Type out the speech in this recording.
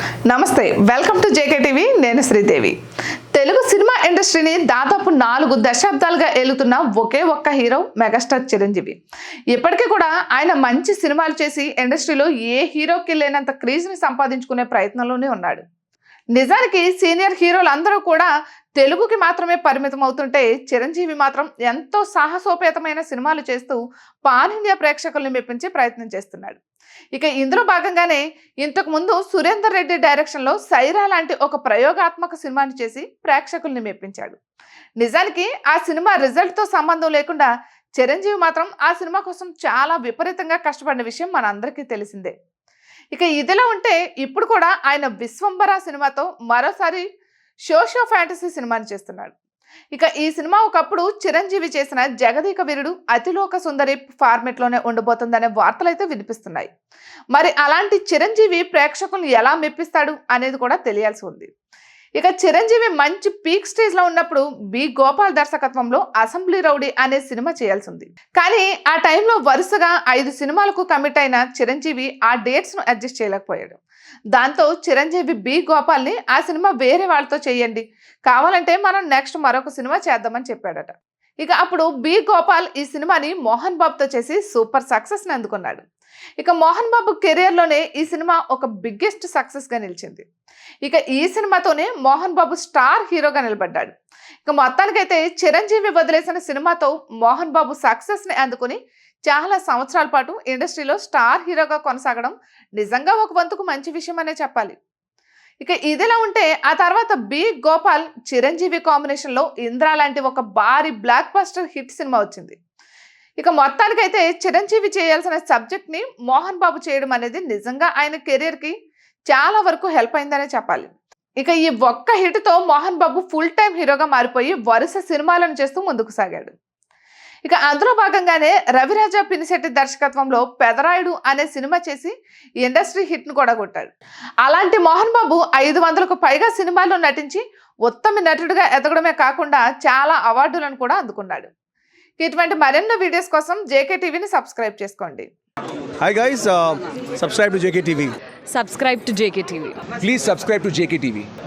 నమస్తే welcome to JK TV నేను Sridevi. Telugu cinema ఇండస్ట్రీని దాదాపు నాలుగు దశాబ్దాలుగా ఏలుతున్న ఒకే ఒక్క హీరో మెగాస్టార్ చిరంజీవి. ఇప్పటికీ కూడా ఆయన మంచి సినిమాలు చేసి ఇండస్ట్రీలో ఏ హీరోకి లేనంత క్రీజ్ని సంపాదించుకునే ప్రయత్నంలోనే ఉన్నాడు. నిజానికి సీనియర్ హీరోలు అందరూ కూడా తెలుగుకి మాత్రమే పరిమితం అవుతుంటే చిరంజీవి మాత్రం ఎంతో సాహసోపేతమైన సినిమాలు చేస్తూ పాన్ ఇండియా ప్రేక్షకుల్ని మెప్పించే ప్రయత్నం చేస్తున్నాడు. ఇక ఇందులో భాగంగానే ఇంతకు ముందు సురేందర్ రెడ్డి డైరెక్షన్లో సైరా లాంటి ఒక ప్రయోగాత్మక సినిమాని చేసి ప్రేక్షకుల్ని మెప్పించాడు. నిజానికి ఆ సినిమా రిజల్ట్తో సంబంధం లేకుండా చిరంజీవి మాత్రం ఆ సినిమా కోసం చాలా విపరీతంగా కష్టపడిన విషయం మనందరికీ తెలిసిందే. ఇక ఇదిలా ఉంటే ఇప్పుడు కూడా ఆయన విశ్వంబర సినిమాతో మరోసారి షోషో ఫ్యాంటసీ సినిమాని చేస్తున్నాడు. ఇక ఈ సినిమా ఒకప్పుడు చిరంజీవి చేసిన జగదీక వీరుడు అతిలోక సుందరి ఫార్మెట్లోనే ఉండబోతుందనే వార్తలు అయితే వినిపిస్తున్నాయి. మరి అలాంటి చిరంజీవి ప్రేక్షకులను ఎలా మెప్పిస్తాడు అనేది కూడా తెలియాల్సి ఉంది. ఇక చిరంజీవి మంచి పీక్ స్టేజ్లో ఉన్నప్పుడు బి గోపాల్ దర్శకత్వంలో అసెంబ్లీ రౌడీ అనే సినిమా చేయాల్సి ఉంది కానీ ఆ టైంలో వరుసగా ఐదు సినిమాలకు కమిట్ అయిన చిరంజీవి ఆ డేట్స్ను అడ్జస్ట్ చేయలేకపోయాడు. దాంతో చిరంజీవి బి గోపాల్ని ఆ సినిమా వేరే వాళ్ళతో చేయండి. కావాలంటే మనం నెక్స్ట్ మరొక సినిమా చేద్దామని చెప్పాడట. ఇక అప్పుడు బి గోపాల్ ఈ సినిమాని మోహన్ బాబుతో చేసి సూపర్ సక్సెస్ని అందుకున్నాడు. ఇక మోహన్ బాబు కెరియర్లోనే ఈ సినిమా ఒక బిగ్గెస్ట్ సక్సెస్గా నిలిచింది. ఇక ఈ సినిమాతోనే మోహన్ బాబు స్టార్ హీరోగా నిలబడ్డాడు. ఇక మొత్తానికైతే చిరంజీవి వదిలేసిన సినిమాతో మోహన్ బాబు సక్సెస్ని అందుకుని చాలా సంవత్సరాల పాటు ఇండస్ట్రీలో స్టార్ హీరోగా కొనసాగడం నిజంగా ఒక వంతుకు మంచి విషయం అనే చెప్పాలి. ఇక ఇదిలా ఉంటే ఆ తర్వాత బి. గోపాల్ చిరంజీవి కాంబినేషన్లో ఇంద్రా లాంటి ఒక భారీ బ్లాక్ బస్టర్ హిట్ సినిమా వచ్చింది. ఇక మొత్తానికైతే చిరంజీవి చేయాల్సిన సబ్జెక్ట్ని మోహన్ బాబు చేయడం అనేది నిజంగా ఆయన కెరీర్కి చాలా వరకు హెల్ప్ అయిందనే చెప్పాలి. ఇక ఈ ఒక్క హిట్తో మోహన్ బాబు ఫుల్ టైం హీరోగా మారిపోయి వరుస సినిమాలను చేస్తూ ముందుకు సాగాడు. ఇక అందులో భాగంగానే రవిరాజా పినిశెట్టి దర్శకత్వంలో పెదరాయుడు అనే సినిమా చేసి ఇండస్ట్రీ హిట్ను కూడా కొట్టాడు అలాంటి మోహన్ బాబు ఐదు వందలకు పైగా సినిమాల్లో నటించి ఉత్తమ నటుడిగా ఎదగడమే కాకుండా చాలా అవార్డులను కూడా అందుకున్నాడు ఇటువంటి మరెన్నో వీడియోస్ కోసం జేకే టీవీని సబ్స్క్రైబ్ చేసుకోండి Hi guys, uh, subscribe to JKTV. Subscribe to JK TV Please subscribe to JKTV.